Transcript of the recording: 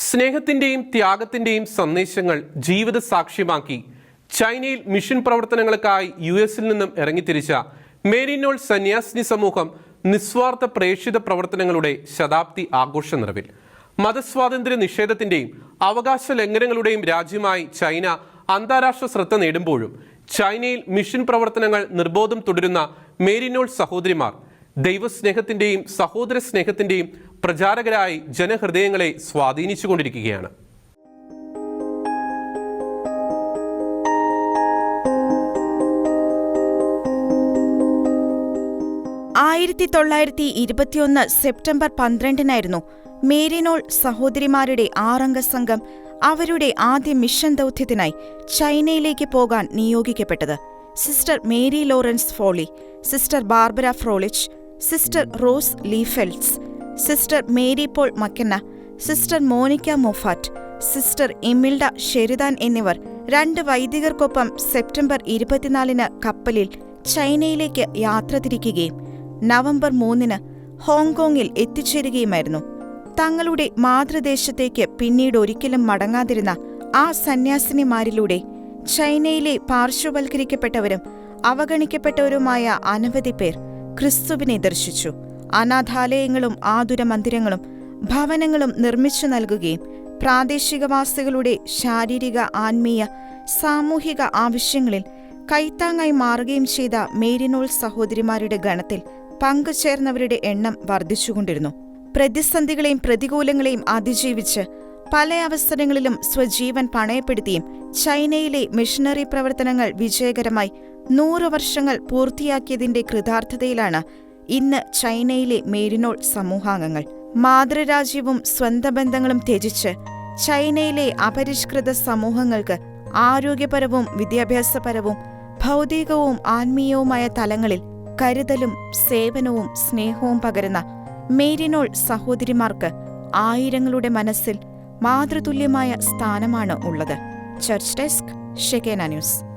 സ്നേഹത്തിന്റെയും ത്യാഗത്തിന്റെയും സന്ദേശങ്ങൾ ജീവിത സാക്ഷ്യമാക്കി ചൈനയിൽ മിഷൻ പ്രവർത്തനങ്ങൾക്കായി യു എസിൽ നിന്നും ഇറങ്ങിത്തിരിച്ച മേരിനോൾ സന്യാസിനി സമൂഹം നിസ്വാർത്ഥ പ്രേക്ഷിത പ്രവർത്തനങ്ങളുടെ ശതാബ്ദി ആഘോഷ നിറവിൽ. മതസ്വാതന്ത്ര്യ നിഷേധത്തിന്റെയും അവകാശ ലംഘനങ്ങളുടെയും രാജ്യമായി ചൈന അന്താരാഷ്ട്ര ശ്രദ്ധ നേടുമ്പോഴും ചൈനയിൽ മിഷൻ പ്രവർത്തനങ്ങൾ നിർബോധം തുടരുന്ന മേരിനോൾ സഹോദരിമാർ ദൈവസ്നേഹത്തിന്റെയും സഹോദര സ്നേഹത്തിന്റെയും പ്രചാരകരായി ജനഹൃദയങ്ങളെ സ്വാധീനിച്ചുകൊണ്ടിരിക്കുകയാണ്. ആയിരത്തി തൊള്ളായിരത്തി ഇരുപത്തിയൊന്ന് സെപ്റ്റംബർ പന്ത്രണ്ടിനായിരുന്നു മേരിനോൾ സഹോദരിമാരുടെ ആറംഗ സംഘം അവരുടെ ആദ്യ മിഷൻ ദൗത്യത്തിനായി ചൈനയിലേക്ക് പോകാൻ നിയോഗിക്കപ്പെട്ടത്. Sister Mary Lawrence Foley sister Barbara Frohlich sister Rose Leifels sister Mary Paul McKenna sister Monica Moffat sister Emilda Sheridan എന്നിവർ രണ്ട് വൈദികർക്കൊപ്പം സെപ്റ്റംബർ ഇരുപത്തിനാലിന് കപ്പലിൽ ചൈനയിലേക്ക് യാത്ര തിരിക്കുകയും നവംബർ മൂന്നിന് ഹോങ്കോങ്ങിൽ എത്തിച്ചേരുകയുമായിരുന്നു. തങ്ങളുടെ മാതൃദേശത്തേക്ക് പിന്നീട് ഒരിക്കലും മടങ്ങാതിരുന്ന ആ സന്യാസിനിമാരിലൂടെ ചൈനയിലെ പാർശ്വവൽക്കരിക്കപ്പെട്ടവരും അവഗണിക്കപ്പെട്ടവരുമായ അനവധി പേർ ക്രിസ്തുവിനെ ദർശിച്ചു. അനാഥാലയങ്ങളും ആതുര മന്ദിരങ്ങളും ഭവനങ്ങളും നിർമ്മിച്ചു നൽകുകയും പ്രാദേശികവാസികളുടെ ശാരീരിക ആത്മീയ സാമൂഹിക ആവശ്യങ്ങളിൽ കൈത്താങ്ങായി മാറുകയും ചെയ്ത മേരിനോൾ സഹോദരിമാരുടെ ഗണത്തിൽ പങ്കുചേർന്നവരുടെ എണ്ണം വർദ്ധിച്ചുകൊണ്ടിരുന്നു. പ്രതിസന്ധികളെയും പ്രതികൂലങ്ങളെയും അതിജീവിച്ച് പല അവസരങ്ങളിലും സ്വജീവൻ പണയപ്പെടുത്തിയും ചൈനയിലെ മിഷണറി പ്രവർത്തനങ്ങൾ വിജയകരമായി നൂറു വർഷങ്ങൾ പൂർത്തിയാക്കിയതിന്റെ കൃതാർത്ഥതയിലാണ് ഇന്ന് ചൈനയിലെ മേരിനോൾ സമൂഹാംഗങ്ങൾ മാതൃരാജ്യവും സ്വന്ത ബന്ധങ്ങളും ത്യജിച്ച് ചൈനയിലെ അപരിഷ്കൃത സമൂഹങ്ങൾക്ക് ആരോഗ്യപരവും വിദ്യാഭ്യാസപരവും ഭൗതികവും ആത്മീയവുമായ തലങ്ങളിൽ കരുതലും സേവനവും സ്നേഹവും പകരുന്ന മേരിനോൾ സഹോദരിമാർക്ക് ആയിരങ്ങളുടെ മനസ്സിൽ മാതൃതുല്യമായ സ്ഥാനമാണ് ഉള്ളത്. Church desk Shekinah news.